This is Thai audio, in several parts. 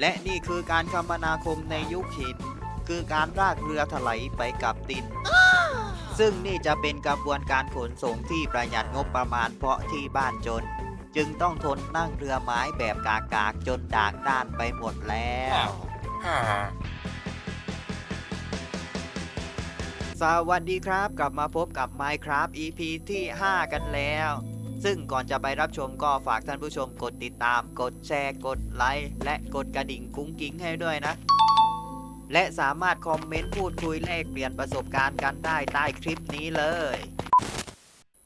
และนี่คือการคมนาคมในยุคหิน คือการลากเรือถลายไปกับดิน ซึ่งนี่จะเป็นกระบวนการขนส่งที่ประหยัดงบประมาณเพราะที่บ้านจน จึงต้องทนนั่งเรือไม้แบบกากๆจนดากด้านไปหมดแล้วสวัสดีครับ กลับมาพบกับ Minecraft EP ที่ 5 กันแล้ว ซึ่งก่อนจะไปรับชมก็ฝากท่านผู้ชมกดติดตาม กดแชร์ กดไลค์ และกดกระดิ่งกุ้งกิ้งให้ด้วยนะ และสามารถคอมเมนต์พูดคุยแลกเปลี่ยนประสบการณ์กันได้ใต้คลิปนี้เลย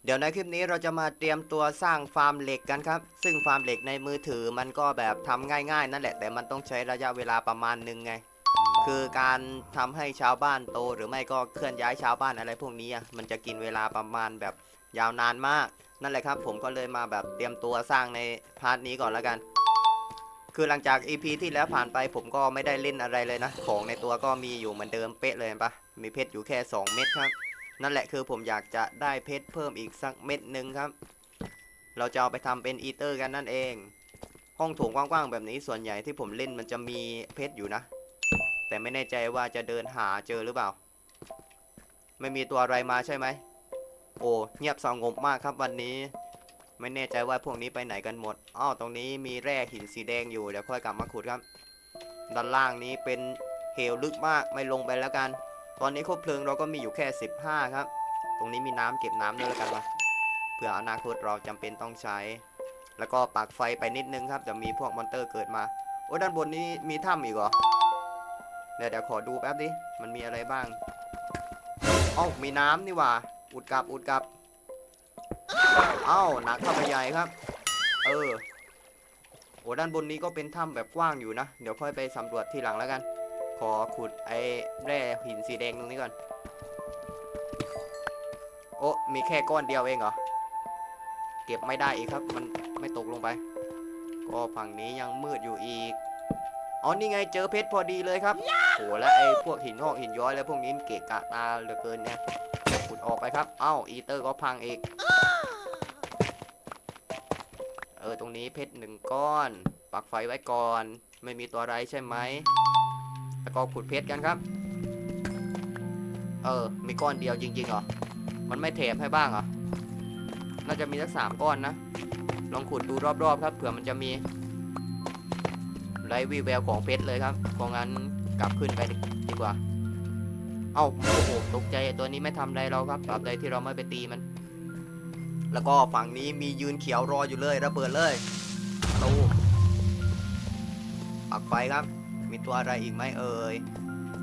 เดี๋ยวในคลิปนี้เราจะมาเตรียมตัวสร้างฟาร์มเหล็กกันครับ ซึ่งฟาร์มเหล็กในมือถือมันก็แบบทำง่ายๆ นั่นแหละ แต่มันต้องใช้ระยะเวลาประมาณหนึ่งไง คือการทำให้ชาวบ้านโตหรือไม่ก็เคลื่อนย้ายชาวบ้านอะไรพวกนี้มันจะกินเวลาประมาณแบบ ยาวนานมาก นั่นแหละครับ ผมก็เลยมาแบบเตรียมตัวสร้างในพาร์ทนี้ก่อนแล้วกัน คือหลังจาก EP ที่แล้วผ่านไป ผมก็ไม่ได้เล่นอะไรเลยนะ ของในตัวก็มีอยู่เหมือนเดิมเป๊ะเลยปะมีเพชรอยู่แค่ 2 เม็ดครับ นั่นแหละคือผมอยากจะได้เพชรเพิ่มอีกสักเม็ดหนึ่งครับ เราจะเอาไปทำเป็นอีเตอร์กันนั่นเอง ห้องโถงกว้างๆแบบนี้ส่วนใหญ่ที่ผมเล่นมันจะมีเพชรอยู่นะ แต่ไม่แน่ใจว่าจะเดินหาเจอหรือเปล่า ไม่มีตัวอะไรมาใช่ไหม โอ้เงียบสงบมากครับวันนี้ ไม่แน่ใจว่าพวกนี้ไปไหนกันหมดอ้าวตรงนี้มีแร่หินสีแดงอยู่เดี๋ยวค่อยกลับมาขุดครับ ด้านล่างนี้เป็นเหวลึกมากไม่ลงไปแล้วกัน ตอนนี้คบเพลิงเราก็มีอยู่แค่ 15 ครับ ตรงนี้มีน้ำเก็บน้ำด้วยแล้วกันวะเผื่ออนาคตเราจำเป็นต้องใช้ แล้วก็ปักไฟไปนิดนึงครับจะมีพวกมอนเตอร์เกิดมาโอ้ด้านบนนี้มีถ้ำอีกเหรอเดี๋ยวเดี๋ยวขอดูแป๊บดิมันมีอะไรบ้างอ้ามีน้ำนี่ว่า อุดกลับอุดกลับ เอ้าหนักเข้าไปใหญ่ครับ เออโอ้ด้านบนนี้ก็เป็นถ้ำแบบกว้างอยู่นะ เดี๋ยวค่อยไปสำรวจทีหลังแล้วกัน ขอขุดไอ้แร่หินสีแดงตรงนี้ก่อน โอ้มีแค่ก้อนเดียวเองเหรอ เก็บไม่ได้อีกครับ มันไม่ตกลงไป ก็ฝั่งนี้ยังมืดอยู่อีก อ๋อนี่ไงเจอเพชรพอดีเลยครับ โหและไอ้พวกหินหอกหินย้อยแล้วพวกนี้มันเกะกะตาเหลือเกินเนี่ย ออกไปครับ เอ้า อีเตอร์ก็พังอีก เออ ตรงนี้เพชรหนึ่งก้อน ปักไฟไว้ก่อน ไม่มีตัวอะไรใช่ไหมแล้วก็ขุดเพชรกันครับ เออ มีก้อนเดียวจริงๆเหรอ มันไม่เทปให้บ้างเหรอ น่าจะมีสักสามก้อนนะ ลองขุดดูรอบๆครับเผื่อมันจะมีไรวีแววของเพชรเลยครับเพราะงั้นกลับขึ้นไปดีกว่า เอ้าโอ้โหตกใจตัวนี้ไม่ทำอะไรเราครับตราบใดที่เราไม่ไปตีมัน แล้วก็ฝั่งนี้มียืนเขียวรออยู่เลยระเบิดเลยตูมปักไฟครับ มีตัวอะไรอีกไหมเอ่ย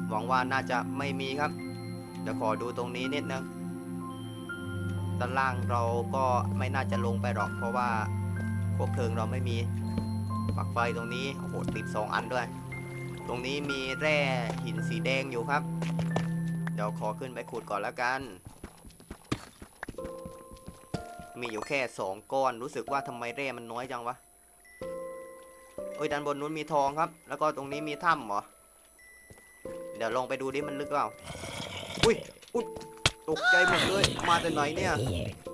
หวังว่าน่าจะไม่มีครับเดี๋ยวขอดูตรงนี้นิดนึงด้านล่างเราก็ไม่น่าจะลงไปหรอกเพราะว่าพวกเพลิงเราไม่มีปักไฟตรงนี้โอ้โหติดสองอันด้วย ตรงนี้มีแร่หินสีแดงอยู่ครับ ดี๋ยวขอขึ้นไปขุดก่อนแล้วกัน มีอยู่แค่สองก้อนรู้สึกว่าทำไมแร่มันน้อยจังวะเอ้ยด้านบนนู้นมีทองครับ แล้วก็ตรงนี้มีถ้ำเหรอ เดี๋ยวลงไปดูดิมันลึกเปล่า อุ้ยอุ๊ยตกใจหมดเลย มาแต่ไหนเนี่ย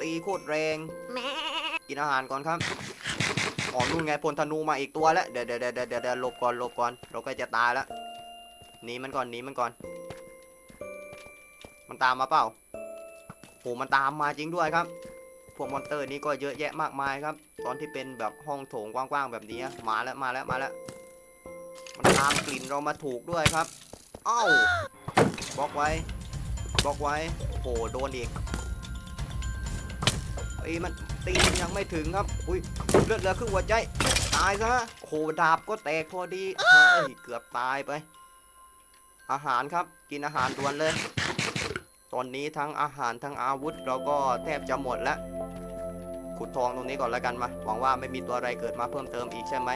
ตีโคตรแรง กินอาหารก่อนครับอ๋อนู่นไงพลธนูมาอีกตัวแล้ว เดี๋ยวเดี๋ยวเดี๋ยวเดี๋ยวเดี๋ยวหลบก่อนหลบก่อน เราก็จะตายแล้วหนีมันก่อนหนีมันก่อน มันตามมาเปล่าโหมันตามมาจริงด้วยครับพวกมอนเตอร์นี้ก็เยอะแยะมากมายครับ ตอนที่เป็นแบบห้องโถงกว้างๆแบบนี้มาแล้วมาแล้วมาแล้ว มันตามกลิ่นเรามาถูกด้วยครับเอ้าบล็อกไว้บล็อกไว้โหโดนอีกไอ้ยมันตีมันยังไม่ถึงครับอุ้ยเลือดเหลือครึ่งหัวใจตายซะโหดาบก็แตกพอดีเฮ้ยเกือบตายไป อาหารครับกินอาหารด่วนเลย ตอนนี้ทั้งอาหารทั้งอาวุธเราก็แทบจะหมดแล้วขุดทองตรงนี้ก่อนแล้วกันมาหวังว่าไม่มีตัวอะไรเกิดมาเพิ่มเติมอีกใช่ไหม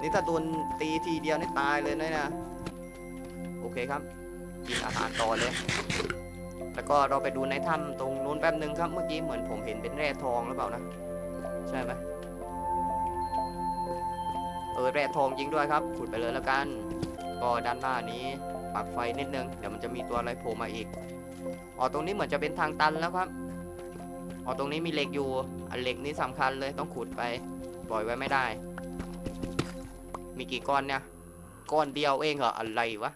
นี่ถ้าโดนตีทีเดียวนี่ตายเลยนะเนี่ยโอเคครับกินอาหารต่อเลย แล้วก็เราไปดูในถ้ำตรงนู้นแป๊บนึงครับเมื่อกี้เหมือนผมเห็นเป็นแร่ทองหรือเปล่านะ ใช่ไหมเออแร่ทองจริงด้วยครับขุดไปเลยแล้วกัน ก็ด้านหน้านี้ปักไฟนิดนึงเดี๋ยวมันจะมีตัวอะไรโผล่มาอีก อ๋อตรงนี้เหมือนจะเป็นทางตันแล้วครับอ๋อตรงนี้มีเหล็กอยู่อันเหล็กนี้สำคัญเลยต้องขุดไป ปล่อยไว้ไม่ได้ มีกี่ก้อนเนี่ย ก้อนเดียวเองเหรออะไรวะ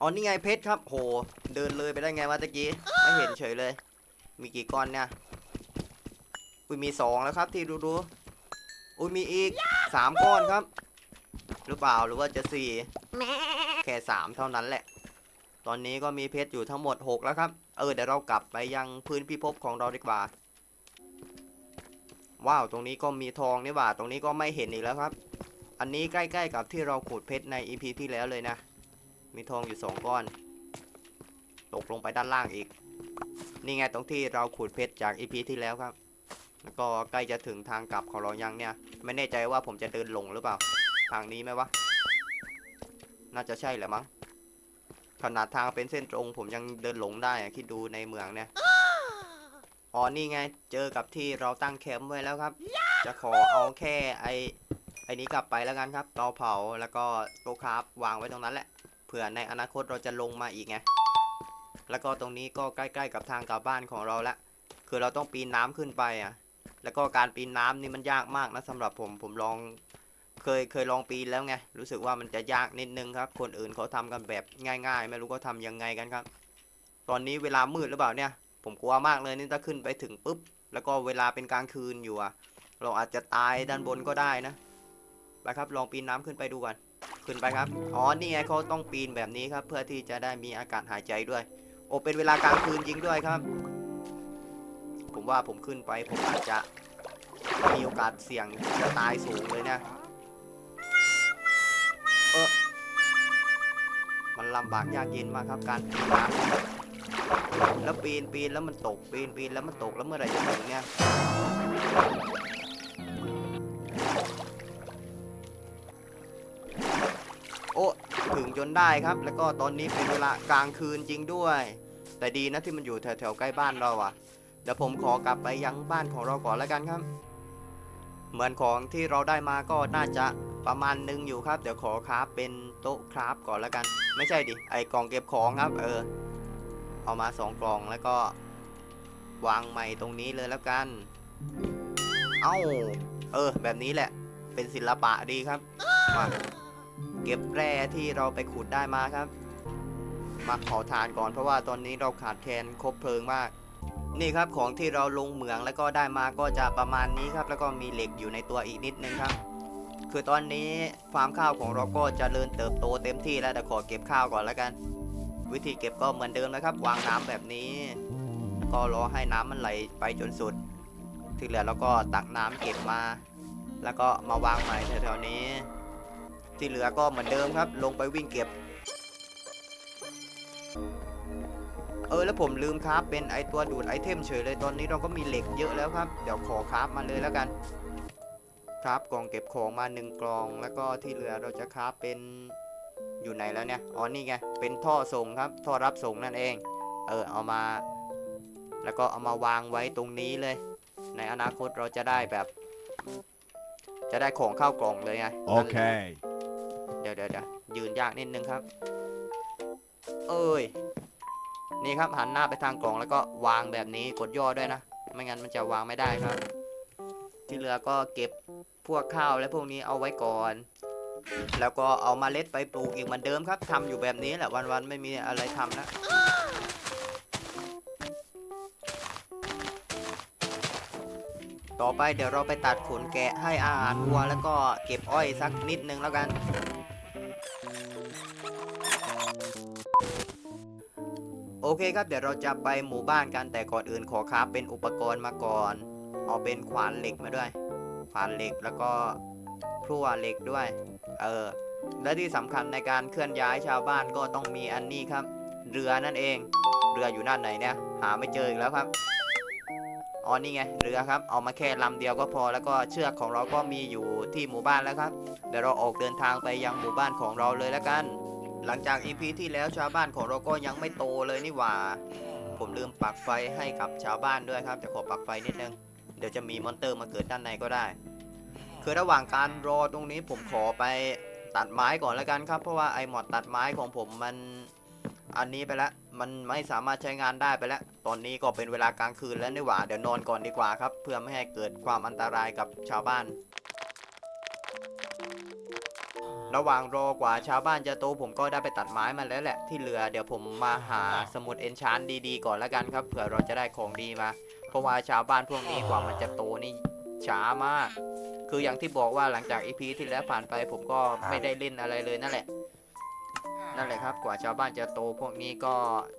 อ๋อนี่ไงเพชรครับ โห เดินเลยไปได้ไงวะตะกี้ไม่เห็นเฉยเลย มีกี่ก้อนเนี่ยอุ้ยมีสองแล้วครับที่ดูดูอุ้ยมีอีกสามก้อนครับ หรือเปล่าหรือว่าจะสี่แค่สามเท่านั้นแหละ ตอนนี้ก็มีเพชรอยู่ทั้งหมดหกแล้วครับ เออเดี๋ยวเรากลับไปยังพื้นพิภพของเราดีกว่า ว้าวตรงนี้ก็มีทองนี่ว่า ตรงนี้ก็ไม่เห็นอีกแล้วครับ อันนี้ใกล้ๆกับที่เราขุดเพชรใน EP ที่แล้วเลยนะ มีทองอยู่สองก้อน ตกลงไปด้านล่างอีก นี่ไงตรงที่เราขุดเพชรจาก EP ที่แล้วครับ แล้วก็ใกล้จะถึงทางกลับของเรายังเนี่ย ไม่แน่ใจว่าผมจะเดินหลงหรือเปล่า ทางนี้ไหมวะ น่าจะใช่แหละมั้ง ขนาดทางเป็นเส้นตรง ผมยังเดินหลงได้อะคิดดูในเมืองเนี่ยอ๋อนี่ไงเจอกับที่เราตั้งแคมป์ไว้แล้วครับ จะขอเอาแค่ไอไอนี้กลับไปแล้วกันครับเตาเผาแล้วก็โต๊ะคราฟวางไว้ตรงนั้นแหละเผื่อในอนาคตเราจะลงมาอีกไงแล้วก็ตรงนี้ก็ใกล้ๆกับทางกลับบ้านของเราละคือเราต้องปีนน้ำขึ้นไปอะ แล้วก็การปีนน้ำนี่มันยากมากนะสำหรับผมผมลอง เคยเคยลองปีนแล้วไงรู้สึกว่ามันจะยากนิดนึงครับ คนอื่นเขาทำกันแบบง่าย ๆ ไม่รู้เขาทำยังไงกันครับ ตอนนี้เวลามืดหรือเปล่าเนี่ย ผมกลัวมากเลยนี่ถ้าขึ้นไปถึงปุ๊บแล้วก็เวลาเป็นกลางคืนอยู่อะเราอาจจะตายด้านบนก็ได้นะไปครับลองปีนน้ำขึ้นไปดูก่อนขึ้นไปครับอ๋อนี่ไงเขาต้องปีนแบบนี้ครับ เพื่อที่จะได้มีอากาศหายใจด้วย โอเป็นเวลากลางคืนจริงด้วยครับ ผมว่าผมขึ้นไปผมอาจจะมีโอกาสเสี่ยงจะตายสูงเลยนะ มันลำบากยากเย็นมากครับการปีนน้ำแล้วปีนปีนแล้วมันตกปีนปีนแล้วมันตกแล้วเมื่อไหร่จะถึงเนี่ยโอ้ถึงจนได้ครับ แล้วก็ตอนนี้เป็นเวลากลางคืนจริงด้วย แต่ดีนะที่มันอยู่แถวๆใกล้บ้านเราอะเดี๋ยวผมขอกลับไปยังบ้านของเราก่อนแล้วกันครับ เหมือนของที่เราได้มาก็น่าจะประมาณนึงอยู่ครับ เดี๋ยวขอคราฟเป็น ต๊ะคราฟก่อนแล้วกัน ไม่ใช่ดิ ไอกล่องเก็บของครับ เออ เอามาสองกล่องแล้วก็ วางใหม่ตรงนี้เลยแล้วกัน เอ้า เออ แบบนี้แหละ เป็นศิลปะดีครับ มา เก็บแร่ที่เราไปขุดได้มาครับ มาเผาถ่านก่อนเพราะว่าตอนนี้เราขาดแคลนครบเพลิงมากนี่ครับของที่เราลงเหมืองแล้วก็ได้มาก็จะประมาณนี้ครับ แล้วก็มีเหล็กอยู่ในตัวอีกนิดนึงครับ คือตอนนี้ฟาร์มข้าวของเราก็จเจริญเติบโตเต็มที่แล้วแต่ขอเก็บข้าวก่อนแล้วกัน วิธีเก็บก็เหมือนเดิมนะครับ วางน้ำแบบนี้แล้วก็รอให้น้ำมันไหลไปจนสุด ที่เหลือเราก็ตักน้ำเก็บมา แล้วก็มาวางใหม่แถวๆนี้ ที่เหลือก็เหมือนเดิมครับ ลงไปวิ่งเก็บ เออแล้วผมลืมครับเป็นไอตัวดูดไอเทมเฉยเลยตอนนี้เราก็มีเหล็กเยอะแล้วครับ เดี๋ยวขอคราฟมาเลยแล้วกัน ครับกล่องเก็บของมาหนึ่งกล่องแล้วก็ที่เหลือเราจะคราฟเป็นอยู่ไหนแล้วเนี่ยอ๋อนี่ไงเป็นท่อส่งครับ ท่อรับส่งนั่นเอง เออเอามา แล้วก็เอามาวางไว้ตรงนี้เลย ในอนาคตเราจะได้แบบ จะได้ของเข้ากล่องเลยไง Okay. เดี๋ยวเดี๋ยวเดี๋ยวยืนยากนิดนึงครับ เอ้ยนี่ครับหันหน้าไปทางกล่องแล้วก็วางแบบนี้กดย่อด้วยนะ ไม่งั้นมันจะวางไม่ได้ครับ ที่เหลือก็เก็บ พวกข้าวและพวกนี้เอาไว้ก่อน แล้วก็เอามาเล็ดไปปลูกอีกเหมือนเดิมครับทำอยู่แบบนี้แหละวันๆไม่มีอะไรทำนะต่อไปเดี๋ยวเราไปตัดขนแกะให้อาหารวัว แล้วก็เก็บอ้อยสักนิดนึงแล้วกัน โอเคครับเดี๋ยวเราจะไปหมู่บ้านกันแต่ก่อนอื่นขอคราฟเป็นอุปกรณ์มาก่อน เอาเป็นขวานเหล็กมาด้วย ขวานเหล็กแล้วก็พลั่วเหล็กด้วย เออ และที่สำคัญในการเคลื่อนย้ายชาวบ้านก็ต้องมีอันนี้ครับ เรือนั่นเอง เรืออยู่ด้านไหนเนี่ย หาไม่เจออีกแล้วครับอ๋อนี่ไงเรือครับเอามาแค่ลำเดียวก็พอแล้วก็เชือกของเราก็มีอยู่ที่หมู่บ้านแล้วครับ เดี๋ยวเราออกเดินทางไปยังหมู่บ้านของเราเลยแล้วกัน หลังจาก EP ที่แล้วชาวบ้านของเราก็ยังไม่โตเลยนี่หว่า ผมลืมปักไฟให้กับชาวบ้านด้วยครับจะขอปักไฟนิดนึง เดี๋ยวจะมีมอนเตอร์มาเกิดด้านในก็ได้ คือระหว่างการรอตรงนี้ผมขอไปตัดไม้ก่อนแล้วกันครับ เพราะว่าไอหมอดตัดไม้ของผมมันอันนี้ไปแล้วมันไม่สามารถใช้งานได้ไปแล้ว ตอนนี้ก็เป็นเวลากลางคืนแล้วนี่หว่า เดี๋ยวนอนก่อนดีกว่าครับ เพื่อไม่ให้เกิดความอันตรายกับชาวบ้าน ระหว่างรอกว่าชาวบ้านจะโตผมก็ได้ไปตัดไม้มาแล้วแหละ ที่เหลือเดี๋ยวผมมาหาสมุดเอนชานดีๆ ก่อนแล้วกันครับ เผื่อเราจะได้ของดีมาเพ ราะว่าชาวบ้านพวกนี้กว่ามันจะโตนี่ช้ามาก คืออย่างที่บอกว่าหลังจากอีพีที่แล้วผ่านไปผมก็ไม่ได้เล่นอะไรเลยนั่นแหละ นั่นแหละครับ กว่าชาวบ้านจะโตพวกนี้ก็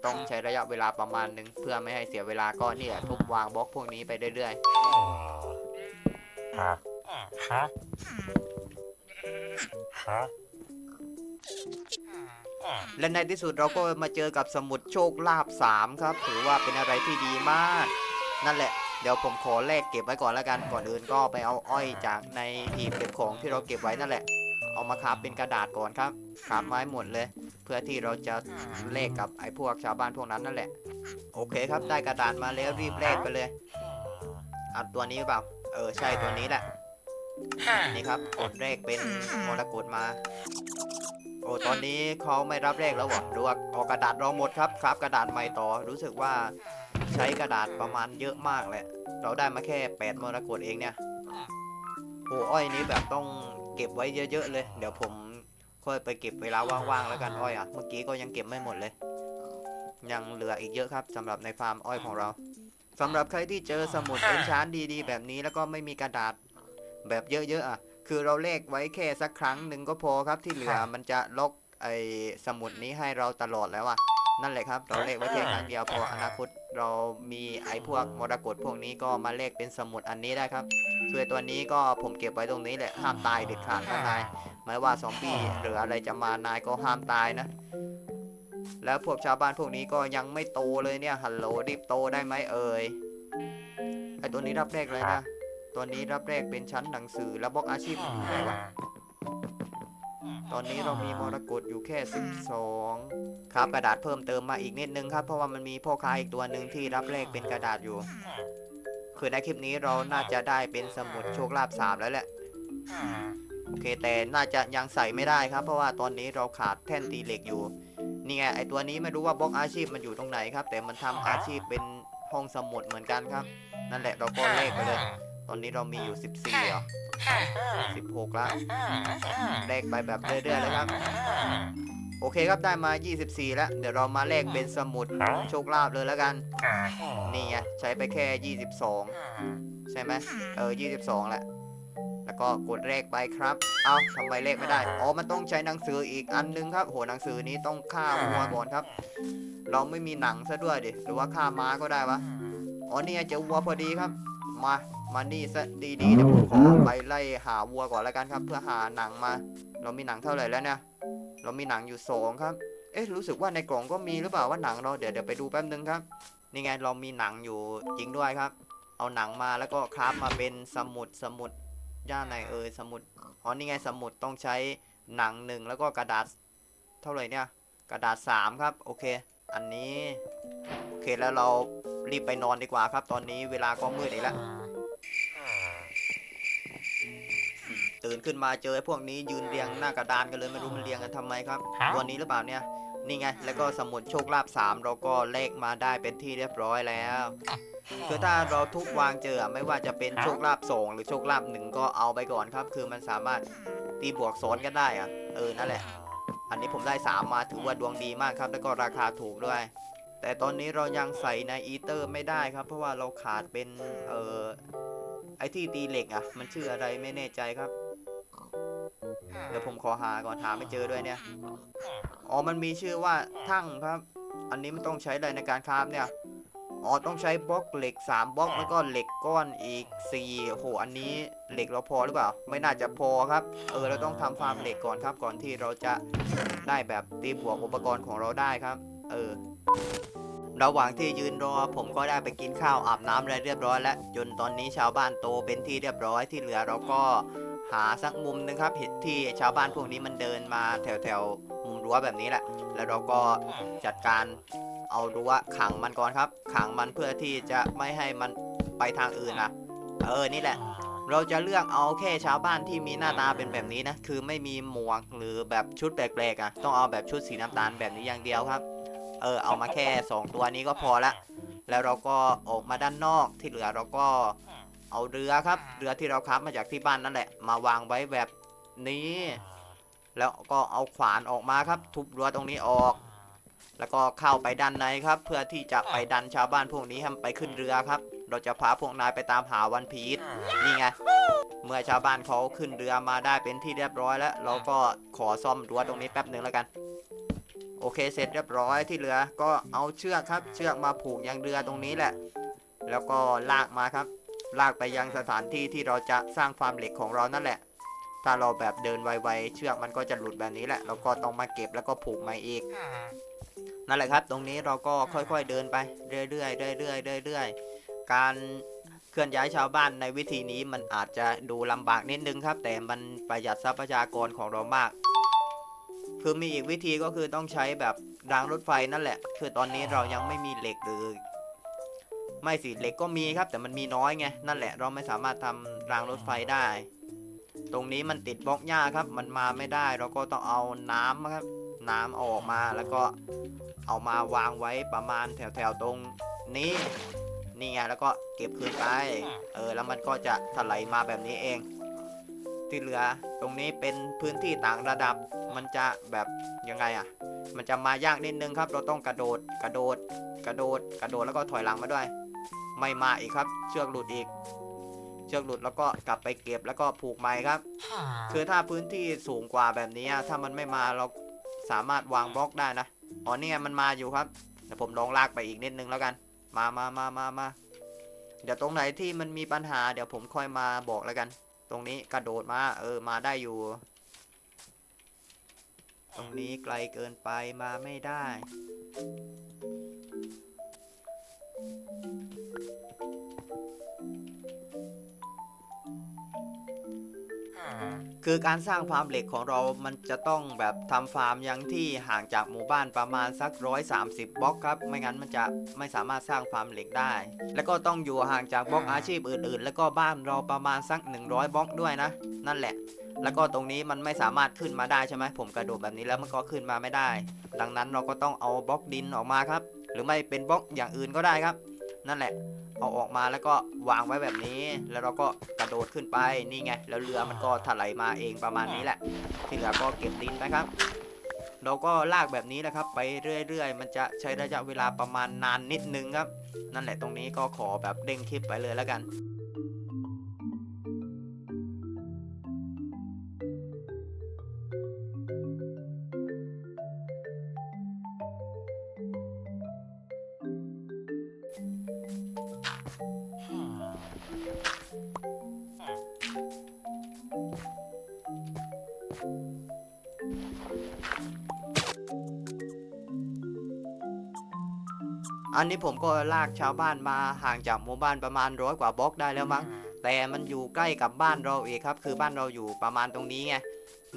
ต้องใช้ระยะเวลาประมาณหนึ่งเพื่อไม่ให้เสียเวลาก็เนี่ยทุบวางบล็อกพวกนี้ไปเรื่อยๆ Huh? Huh? Huh? และในที่สุดเราก็มาเจอกับสมุดโชคลาภ3ครับ ถือว่าเป็นอะไรที่ดีมาก นั่นแหละ เดี๋ยวผมขอแลกเก็บไว้ก่อนแล้วกัน ก่อนอื่นก็ไปเอาอ้อยจากในหีบเก็บของที่เราเก็บไว้นั่นแหละ เอามาคราบเป็นกระดาษก่อนครับคราบไม้หมดเลย เพื่อที่เราจะแลกกับไอ้พวกชาวบ้านพวกนั้นนั่นแหละ โอเคครับ ได้กระดาษมาแล้วรีบแลกไปเลยเอาตัวนี้เปล่า เออใช่ตัวนี้แหละ นี่ครับกดแรกเป็นมรกตมา โอ้ตอนนี้เขาไม่รับแรกแล้วหรอหรือว่าเอากระดาษเราหมดครับครับ กระดาษใหม่ต่อรู้สึกว่า ใช้กระดาษประมาณเยอะมากแหละ เราได้มาแค่8มรกตเองเนี่ยโอ้อ้อยนี้แบบต้องเก็บไว้เยอะๆเลย เดี๋ยวผมค่อยไปเก็บเวลาว่างๆแล้วกันอ้อยอะ เมื่อกี้ก็ยังเก็บไม่หมดเลย ยังเหลืออีกเยอะครับสำหรับในฟาร์มอ้อยของเราสำหรับใครที่เจอสมุดเอนชานดีๆ แบบนี้แล้วก็ไม่มีกระดาษแบบเยอะๆอะ คือเราเลขไว้แค่สักครั้งหนึ่งก็พอครับที่เหลือมันจะล็อกไอ้สมุดนี้ให้เราตลอดแล้วอะ นั่นแหละครับ เราเลขไว้แค่ครั้งเดียวพออนาคต เรามีไอ้พวกมรกตพวกนี้ก็มาเลขเป็นสมุดอันนี้ได้ครับส่วนตัวนี้ก็ผมเก็บไว้ตรงนี้แหละห้ามตายเด็ดขาดนะนายไม่ว่าซอมบี้หรืออะไรจะมานายก็ห้ามตายนะ แล้วพวกชาวบ้านพวกนี้ก็ยังไม่โตเลยเนี่ยฮัลโหลรีบโตได้ไหมเอ่ยไอ้ตัวนี้รับเลขเลยนะตัวนี้รับแรกเป็นชั้นหนังสือแล้วบล็อกอาชีพอยู่ไหนวะ ตอนนี้เรามีมรกตอยู่แค่ 12 ครับกระดาษเพิ่มเติมมาอีกนิดนึงครับ เพราะว่ามันมีพ่อค้าอีกตัวหนึ่งที่รับแรกเป็นกระดาษอยู่ คือในคลิปนี้เราน่าจะได้เป็นสมุดโชคลาภ3แล้วแหละโอเคแต่น่าจะยังใส่ไม่ได้ครับ เพราะว่าตอนนี้เราขาดแท่นตีเหล็กอยู่นี่ไงไอตัวนี้ไม่รู้ว่าบล็อกอาชีพมันอยู่ตรงไหนครับ แต่มันทำอาชีพเป็นห้องสมุดเหมือนกันครับ นั่นแหละเราก็เลขไปเลย ตอนนี้เรามีอยู่ 14เหรอ16แล้วเลขไปแบบเรื่อยๆเลยครับ โอเคครับได้มา 24 แล้ว เดี๋ยวเรามาเลขเป็นสมุดโชคลาภเลยแล้วกัน นี่ไงใช้ไปแค่ 22 ใช่ไหมเออ 22 แหละ แล้วก็กดเลขไปครับ เอ้าทำไมเลขไม่ได้ อ๋อ มันต้องใช้หนังสืออีกอันนึงครับ โหหนังสือนี้ต้องฆ่าวัวก่อนครับ เราไม่มีหนังซะด้วยดิ หรือว่าฆ่าม้าก็ได้วะ อ๋อเนี่ยเจอวัวพอดีครับ มา มานี่ซะดีๆเดี๋ยวผมขอไปไล่หาวัวก่อนแล้วกันครับ เพื่อหาหนังมา เรามีหนังเท่าไหร่แล้วเนี่ยเรามีหนังอยู่สองครับ เอ๊ะรู้สึกว่าในกล่องก็มีหรือเปล่าว่าหนังเราเดี๋ยวเดี๋ยวไปดูแป๊บนึงครับ นี่ไงเรามีหนังอยู่จริงด้วยครับ เอาหนังมาแล้วก็คราฟมาเป็นสมุดสมุดย่านไหนเอ่ยสมุดอ๋อนี่ไงสมุดต้องใช้หนังหนึ่งแล้วก็กระดาษเท่าไหร่เนี่ย กระดาษสามครับโอเค อันนี้โอเคแล้วเรารีบไปนอนดีกว่าครับ ตอนนี้เวลาก็มืดอีกแล้ว ตื่นขึ้นมาเจอไอ้พวกนี้ยืนเรียงหน้ากระดานกันเลยไม่รู้มันเรียงกันทำไมครับฮะตัวนี้หรือเปล่าเนี่ยนี่ไง แล้วก็สมุดโชคลาภสามเราก็เลขมาได้เป็นที่เรียบร้อยแล้วคือถ้าเราทุกวางเจอไม่ว่าจะเป็นโชคลาภสองหรือโชคลาภหนึ่งก็เอาไปก่อนครับ คือมันสามารถตีบวกซ้อนกันได้อะเออนั่นแหละ อันนี้ผมได้สามมาถือว่าดวงดีมากครับ แล้วก็ราคาถูกด้วย แต่ตอนนี้เรายังใส่ในอีเตอร์ไม่ได้ครับ เพราะว่าเราขาดเป็นเออไอที่ตีเหล็กอะมันชื่ออะไรไม่แน่ใจครับ เดี๋ยวผมขอหาก่อนหาไม่เจอด้วยเนี่ย อ๋อ มันมีชื่อว่าทั่งครับ อันนี้มันต้องใช้อะไรในการคราฟเนี่ย อ๋อ ต้องใช้บล็อกเหล็ก 3บล็อกแล้วก็เหล็กก้อนอีก4โอ้โห อันนี้เหล็กเราพอหรือเปล่า ไม่น่าจะพอครับ เออ เราต้องทำฟาร์มเหล็กก่อนครับ ก่อนที่เราจะได้แบบตีบวกอุปกรณ์ของเราได้ครับ เออระหว่างที่ยืนรอผมก็ได้ไปกินข้าวอาบน้ำอะไรเรียบร้อยแล้วจนตอนนี้ชาวบ้านโตเป็นที่เรียบร้อยที่เหลือเราก็ หาสักมุมหนึงครับเห็นที่ชาวบ้านพวกนี้มันเดินมาแถวแถวๆมุมรั้วแบบนี้แหละ แล้วเราก็จัดการเอารั้วขังมันก่อนครับ ขังมันเพื่อที่จะไม่ให้มันไปทางอื่นนะเออนี่แหละ เราจะเลือกเอาแค่ชาวบ้านที่มีหน้าตาเป็นแบบนี้นะ คือไม่มีหมวกหรือแบบชุดแปลกๆอะ ต้องเอาแบบชุดสีน้ำตาลแบบนี้อย่างเดียวครับ เออเอามาแค่ 2 ตัวนี้ก็พอละ แล้วเราก็ออกมาด้านนอกที่เหลือเราก็ เอาเรือครับ เรือที่เราคับมาจากที่บ้านนั่นแหละ มาวางไว้แบบนี้ แล้วก็เอาขวานออกมาครับ ทุบรั้วตรงนี้ออก แล้วก็เข้าไปด้านในครับ เพื่อที่จะไปดันชาวบ้านพวกนี้ให้ไปขึ้นเรือครับ เราจะพาพวกนายไปตามหาวันพีชนี่ไง เมื่อชาวบ้านเขาขึ้นเรือมาได้เป็นที่เรียบร้อยแล้ว เราก็ขอซ่อมรั้วตรงนี้แป๊บหนึ่งแล้วกันโอเคเสร็จเรียบร้อยที่เรือก็เอาเชือกครับ เชือกมาผูกยังเรือตรงนี้แหละ แล้วก็ลากมาครับ ลากไปยังสถานที่ที่เราจะสร้างฟาร์มเหล็กของเรานั่นแหละ ถ้าเราแบบเดินไวๆเชือกมันก็จะหลุดแบบนี้แหละเราก็ต้องมาเก็บแล้วก็ผูกใหม่อีก นั่นแหละครับ ตรงนี้เราก็ค่อยๆเดินไปเรื่อยๆเรื่อยๆเรื่อยๆการเคลื่อนย้ายชาวบ้านในวิธีนี้มันอาจจะดูลำบากนิดนึงครับ แต่มันประหยัดทรัพยากรของเรามากคือมีอีกวิธีก็คือต้องใช้แบบรางรถไฟนั่นแหละ คือตอนนี้เรายังไม่มีเหล็กหรือ ไม่สิเหล็กก็มีครับ แต่มันมีน้อยไงนั่นแหละเราไม่สามารถทำรางรถไฟได้ ตรงนี้มันติดบล็อกหญ้าครับ มันมาไม่ได้เราก็ต้องเอาน้ำครับ น้ำเอาออกมาแล้วก็เอามาวางไว้ประมาณแถวๆตรงนี้นี่ไงแล้วก็เก็บคืนไป เออ แล้วมันก็จะถลายมาแบบนี้เอง ที่เหลือตรงนี้เป็นพื้นที่ต่างระดับ มันจะแบบยังไงอะ มันจะมายากนิดนึงครับ เราต้องกระโดด กระโดด กระโดด กระโดดแล้วก็ถอยหลังมาด้วย ไม่มาอีกครับ เชือกหลุดอีก เชือกหลุดแล้วก็กลับไปเก็บแล้วก็ผูกใหม่ครับ คือถ้าพื้นที่สูงกว่าแบบนี้ถ้ามันไม่มาเราสามารถวางบล็อกได้นะอ๋อนี่ไงมันมาอยู่ครับเดี๋ยวผมลองลากไปอีกนิดนึงแล้วกัน มามามามามาเดี๋ยวตรงไหนที่มันมีปัญหา เดี๋ยวผมค่อยมาบอกแล้วกัน ตรงนี้กระโดดมาเออมาได้อยู่ ตรงนี้ไกลเกินไปมาไม่ได้ คือการสร้างฟาร์มเหล็กของเรามันจะต้องแบบทำฟาร์มยังที่ห่างจากหมู่บ้านประมาณสัก 130 บล็อกครับ ไม่งั้นมันจะไม่สามารถสร้างฟาร์มเหล็กได้ แล้วก็ต้องอยู่ห่างจากบล็อกอาชีพอื่น ๆ แล้วก็บ้านเราประมาณสัก 100 บล็อกด้วยนะ นั่นแหละ แล้วก็ตรงนี้มันไม่สามารถขึ้นมาได้ใช่ไหมผมกระโดดแบบนี้แล้วมันก็ขึ้นมาไม่ได้ ดังนั้นเราก็ต้องเอาบล็อกดินออกมาครับ หรือไม่เป็นบล็อกอย่างอื่นก็ได้ครับ นั่นแหละ เอาออกมาแล้วก็วางไว้แบบนี้ แล้วเราก็กระโดดขึ้นไปนี่ไง แล้วเรือมันก็ถลายมาเองประมาณนี้แหละ ที่เหลือก็เก็บดินไปครับ เราก็ลากแบบนี้นะครับ ไปเรื่อยๆ มันจะใช้ระยะเวลาประมาณนานนิดนึงครับ นั่นแหละตรงนี้ก็ขอแบบเด้งคลิปไปเลยแล้วกัน อันนี้ผมก็ลากชาวบ้านมาห่างจากหมู่บ้านประมาณร้อยกว่าบล็อกได้แล้วมั้ง แต่มันอยู่ใกล้กับบ้านเราเองครับ คือบ้านเราอยู่ประมาณตรงนี้ไง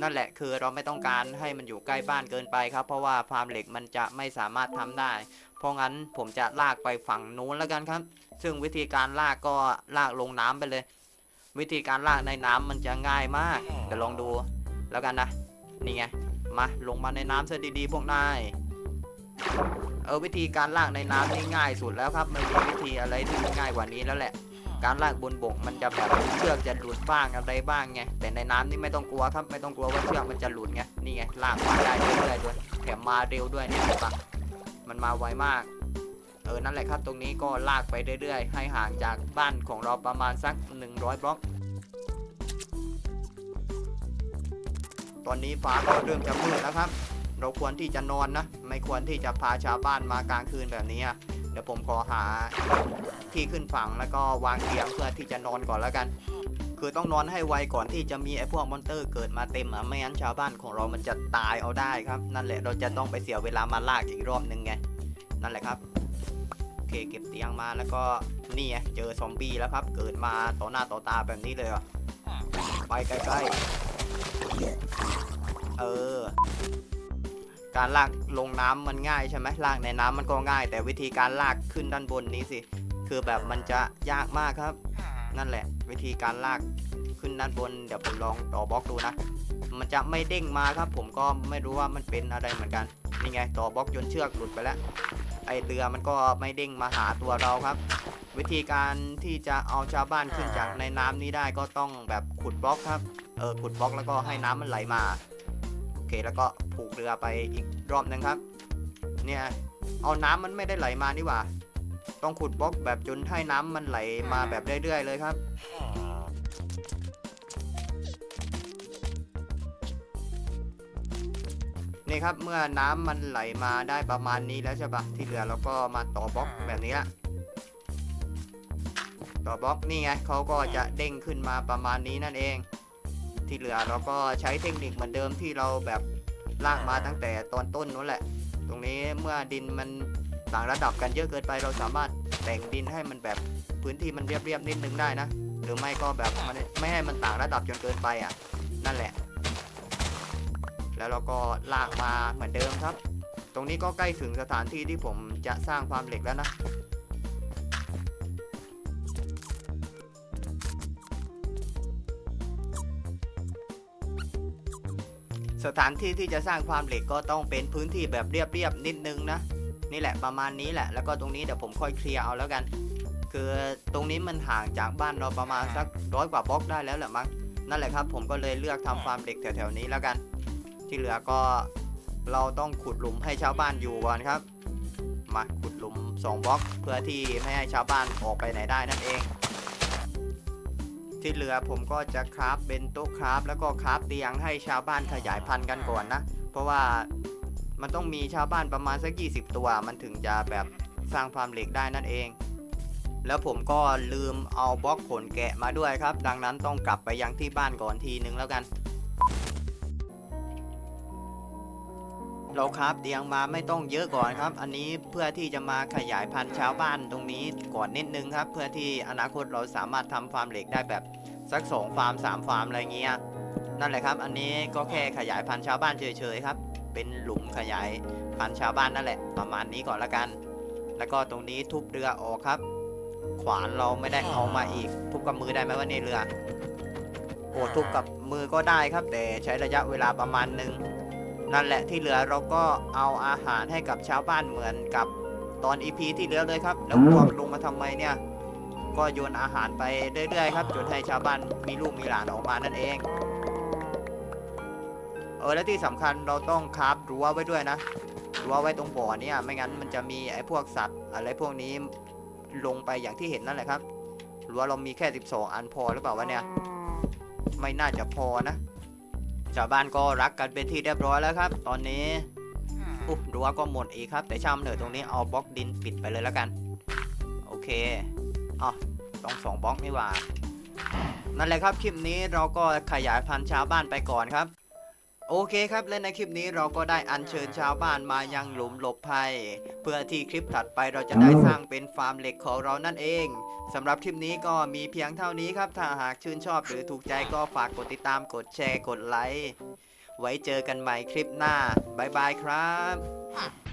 นั่นแหละคือเราไม่ต้องการให้มันอยู่ใกล้บ้านเกินไปครับ เพราะว่าฟาร์มเหล็กมันจะไม่สามารถทำได้ เพราะงั้นผมจะลากไปฝั่งนู้นแล้วกันครับ ซึ่งวิธีการลากก็ลากลงน้ำไปเลย วิธีการลากในน้ำมันจะง่ายมากเดี๋ยวลองดูแล้วกันนะ นี่ไง มาลงมาในน้ำซะดีๆพวกนาย เออวิธีการลากในน้ำนี่ง่ายสุดแล้วครับไม่มีวิธีอะไรที่ง่ายกว่านี้แล้วแหละ การลากบนบกมันจะแบบเชือกจะหลุดบ้างอะไรบ้างไงแต่ในน้ำนี่ไม่ต้องกลัวครับไม่ต้องกลัวว่าเชือกมันจะหลุดไงนี่ไงลากมาได้เรื่อยๆด้วยแถมมาเร็วด้วยเนี่ยปะมันมาไวมากเออนั่นแหละครับตรงนี้ก็ลากไปเรื่อยๆ ให้ห่างจากบ้านของเราประมาณสัก 100 บล็อกตอนนี้ฟ้าก็เริ่มจะมืดแล้วครับ เราควรที่จะนอนนะ ไม่ควรที่จะพาชาวบ้านมากลางคืนแบบนี้เดี๋ยวผมขอหาที่ขึ้นฝั่งแล้วก็วางเตียงเพื่อที่จะนอนก่อนแล้วกัน คือต้องนอนให้ไวก่อนที่จะมีไอ้พวกมอนเตอร์เกิดมาเต็มอะไม่งั้นชาวบ้านของเรามันจะตายเอาได้ครับ นั่นแหละเราจะต้องไปเสียเวลามาลากอีกรอบนึงไงนั่นแหละครับโอเคเก็บเตียงมาแล้วก็นี่ไงเจอซอมบี้แล้วครับ เกิดมาต่อหน้าต่อตาแบบนี้เลยอะไปใกล้ๆเออ การลากลงน้ำมันง่ายใช่ไหมลากในน้ำมันก็ง่าย แต่วิธีการลากขึ้นด้านบนนี้สิ คือแบบมันจะยากมากครับ นั่นแหละ วิธีการลากขึ้นด้านบน เดี๋ยวผมลองต่อบล็อกดูนะ มันจะไม่เด้งมาครับ ผมก็ไม่รู้ว่ามันเป็นอะไรเหมือนกัน นี่ไงต่อบล็อกจนเชือกหลุดไปแล้ว ไอเรือมันก็ไม่เด้งมาหาตัวเราครับ วิธีการที่จะเอาชาวบ้านขึ้นจากในน้ำนี้ได้ก็ต้องแบบขุดบล็อกครับ เออขุดบล็อกแล้วก็ให้น้ำมันไหลมา เคแล้วก็ผูกเรือไปอีกรอบนึงครับ เนี่ยเอาน้ำมันไม่ได้ไหลมานี่หว่า ต้องขุดบล็อกแบบจนให้น้ำมันไหลมาแบบเรื่อยๆเลยครับ นี่ครับเมื่อน้ำมันไหลมาได้ประมาณนี้แล้วใช่ปะที่เหลือเราก็มาต่อบล็อกแบบนี้ละต่อบล็อกนี่ไงเขาก็จะเด้งขึ้นมาประมาณนี้นั่นเอง ที่เหลือเราก็ใช้เทคนิคเหมือนเดิมที่เราแบบลากมาตั้งแต่ตอนต้นนู้นแหละ ตรงนี้เมื่อดินมันต่างระดับกันเยอะเกินไป เราสามารถแต่งดินให้มันแบบพื้นที่มันเรียบๆนิดนึงได้นะ หรือไม่ก็แบบมันไม่ให้มันต่างระดับจนเกินไปอะ นั่นแหละ แล้วเราก็ลากมาเหมือนเดิมครับ ตรงนี้ก็ใกล้ถึงสถานที่ที่ผมจะสร้างความเหล็กแล้วนะ สถานที่ที่จะสร้างความเหล็กก็ต้องเป็นพื้นที่แบบเรียบๆนิดนึงนะ นี่แหละประมาณนี้แหละ แล้วก็ตรงนี้เดี๋ยวผมค่อยเคลียร์เอาแล้วกัน คือตรงนี้มันห่างจากบ้านเราประมาณสักร้อยกว่าบล็อกได้แล้วแหละมั้งนั่นแหละครับ ผมก็เลยเลือกทำฟาร์มเหล็กแถวๆนี้แล้วกัน ที่เหลือก็เราต้องขุดหลุมให้ชาวบ้านอยู่ก่อนครับ มาขุดหลุม2บล็อกเพื่อที่ไม่ให้ชาวบ้านออกไปไหนได้นั่นเอง ที่เหลือผมก็จะคราฟเป็นโต๊ะคราฟแล้วก็คราฟเตียงให้ชาวบ้านขยายพันธุ์กันก่อนนะ เพราะว่ามันต้องมีชาวบ้านประมาณสัก 20 ตัว มันถึงจะแบบสร้างฟาร์มเหล็กได้นั่นเอง แล้วผมก็ลืมเอาบล็อกขนแกะมาด้วยครับ ดังนั้นต้องกลับไปยังที่บ้านก่อนทีนึงแล้วกัน เราครับเตียงมาไม่ต้องเยอะก่อนครับ อันนี้เพื่อที่จะมาขยายพันธุ์ชาวบ้านตรงนี้ก่อนนิดนึงครับ เพื่อที่อนาคตเราสามารถทำฟาร์มเหล็กได้แบบสักสองฟาร์มสามฟาร์มอะไรเงี้ยนั่นแหละครับ อันนี้ก็แค่ขยายพันธุ์ชาวบ้านเฉยๆครับ เป็นหลุมขยายพันธุ์ชาวบ้านนั่นแหละ ประมาณนี้ก่อนละกัน แล้วก็ตรงนี้ทุบเรือออกครับ ขวานเราไม่ได้เอามาอีก ทุบกับมือได้ไหมว่าในเรือโอ้ทุบกับมือก็ได้ครับ แต่ใช้ระยะเวลาประมาณหนึ่ง นั่นแหละที่เหลือเราก็เอาอาหารให้กับชาวบ้านเหมือนกับตอนอีพีที่เหลือเลยครับ แล้วพวกลงมาทำไมเนี่ย ก็โยนอาหารไปเรื่อยๆครับจนให้ชาวบ้านมีลูกมีหลานออกมานั่นเอง เออและที่สำคัญเราต้องคราฟรั้วไว้ด้วยนะรั้วไว้ตรงบ่อเนี่ย ไม่งั้นมันจะมีไอ้พวกสัตว์อะไรพวกนี้ลงไปอย่างที่เห็นนั่นแหละครับรั้วเรามีแค่ 12 อันพอหรือเปล่าวะเนี่ย ไม่น่าจะพอนะ ชาวบ้านก็รักกันเป็นที่เรียบร้อยแล้วครับ ตอนนี้อุ๊บรั้วก็หมดอีกครับ แต่ช่างมันเถอะตรงนี้เอาบล็อกดินปิดไปเลยแล้วกัน โอเคอ๋อต้องสองบล็อกนี่หว่านั่นแหละครับคลิปนี้เราก็ขยายพันธุ์ชาวบ้านไปก่อนครับ โอเคครับและในคลิปนี้เราก็ได้อัญเชิญชาวบ้านมายังหลุมหลบภัย เพื่อที่คลิปถัดไปเราจะได้สร้างเป็นฟาร์มเหล็กของเรานั่นเองสำหรับคลิปนี้ก็มีเพียงเท่านี้ครับ ถ้าหากชื่นชอบหรือถูกใจก็ฝากกดติดตามกดแชร์กดไลค์ไว้เจอกันใหม่คลิปหน้าบ๊ายบายครับ